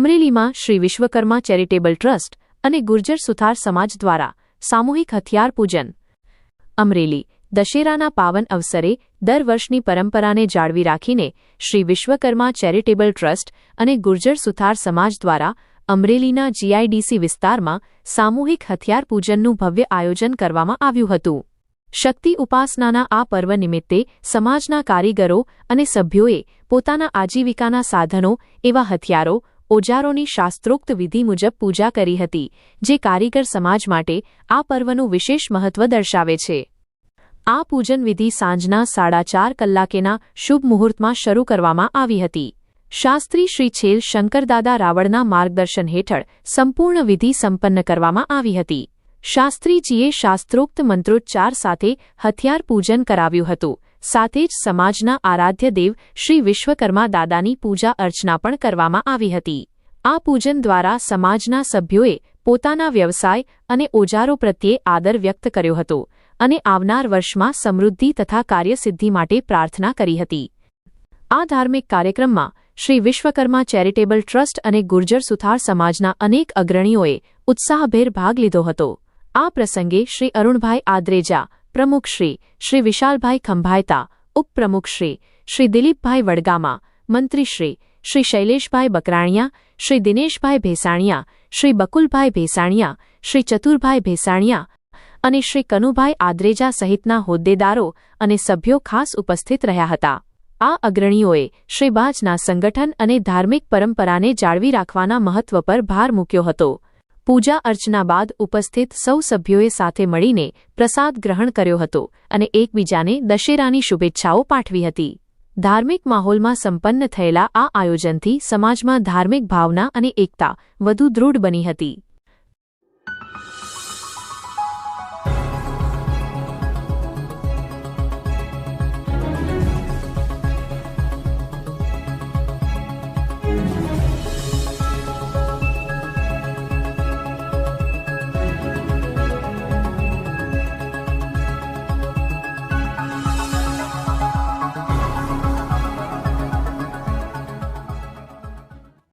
અમરેલીમાં Shri Vishwakarma charitable trust અને ગુર્જર સુથાર સમાજ દ્વારા સામૂહિક હથિયાર પૂજન. અમરેલી, દશેરાના પાવન અવસરે દર વર્ષની પરંપરાને જાળવી રાખીને શ્રી વિશ્વકર્મા ચેરિટેબલ ટ્રસ્ટ અને ગુર્જર સુથાર સમાજ દ્વારા અમરેલીના જીઆઈડીસી વિસ્તારમાં સામૂહિક હથિયાર પૂજનનું ભવ્ય આયોજન કરવામાં આવ્યું હતું. શક્તિ ઉપાસનાના આ પર્વ નિમિત્તે સમાજના કારીગરો અને સભ્યોએ પોતાના આજીવિકાના સાધનો, એવા હથિયારો ઓજારોની શાસ્ત્રોક્ત વિધિ મુજબ પૂજા કરી હતી, જે કારીગર સમાજ માટે આ પર્વનું વિશેષ મહત્વ દર્શાવે છે. આ પૂજન વિધિ સાંજના સાડા ચાર કલાકેના શુભ મુહૂર્તમાં શરૂ કરવામાં આવી હતી. શાસ્ત્રી શ્રી છેલ શંકરદાદા રાવળના માર્ગદર્શન હેઠળ સંપૂર્ણ વિધિ સંપન્ન કરવામાં આવી હતી. શાસ્ત્રીજીએ શાસ્ત્રોક્ત મંત્રોચ્ચાર સાથે હથિયાર પૂજન કરાવ્યું હતું. સાથે જ સમાજના આરાધ્ય દેવ શ્રી વિશ્વકર્મા દાદાની પૂજા અર્ચના પણ કરવામાં આવી હતી. આ પૂજન દ્વારા સમાજના સભ્યોએ પોતાના વ્યવસાય અને ઓજારો પ્રત્યે આદર વ્યક્ત કર્યો હતો અને આવનાર વર્ષમાં સમૃદ્ધિ તથા કાર્યસિદ્ધિ માટે પ્રાર્થના કરી હતી. આ ધાર્મિક કાર્યક્રમમાં શ્રી વિશ્વકર્મા ચેરિટેબલ ટ્રસ્ટ અને ગુર્જર સુથાર સમાજના અનેક અગ્રણીઓએ ઉત્સાહભેર ભાગ લીધો હતો. આ પ્રસંગે શ્રી અરુણભાઈ આદ્રેજા પ્રમુખશ્રી શ્રી વિશાલભાઈ ખંભાયતા, ઉપપ્રમુખશ્રી શ્રી દિલીપભાઈ વડગામા, મંત્રીશ્રી શ્રી શૈલેષભાઈ બકરાણિયા, શ્રી દિનેશભાઈ ભેસાણિયા, શ્રી બકુલભાઈ ભેસાણિયા, શ્રી ચતુરભાઈ ભેસાણિયા અને શ્રી કનુભાઈ આદ્રેજા સહિતના હોદ્દેદારો અને સભ્યો ખાસ ઉપસ્થિત રહ્યા હતા. આ અગ્રણીઓએ શ્રી બાજના સંગઠન અને ધાર્મિક પરંપરાને જાળવી રાખવાના મહત્વ પર ભાર મૂક્યો હતો. પૂજા અર્ચના બાદ ઉપસ્થિત સૌ સભ્યોએ સાથે મળીને પ્રસાદ ગ્રહણ કર્યો હતો અને એકબીજાને દશેરાની શુભેચ્છાઓ પાઠવી હતી. ધાર્મિક માહોલમાં સંપન્ન થયેલા આ આયોજનથી સમાજમાં ધાર્મિક ભાવના અને એકતા વધુ દૃઢ બની હતી.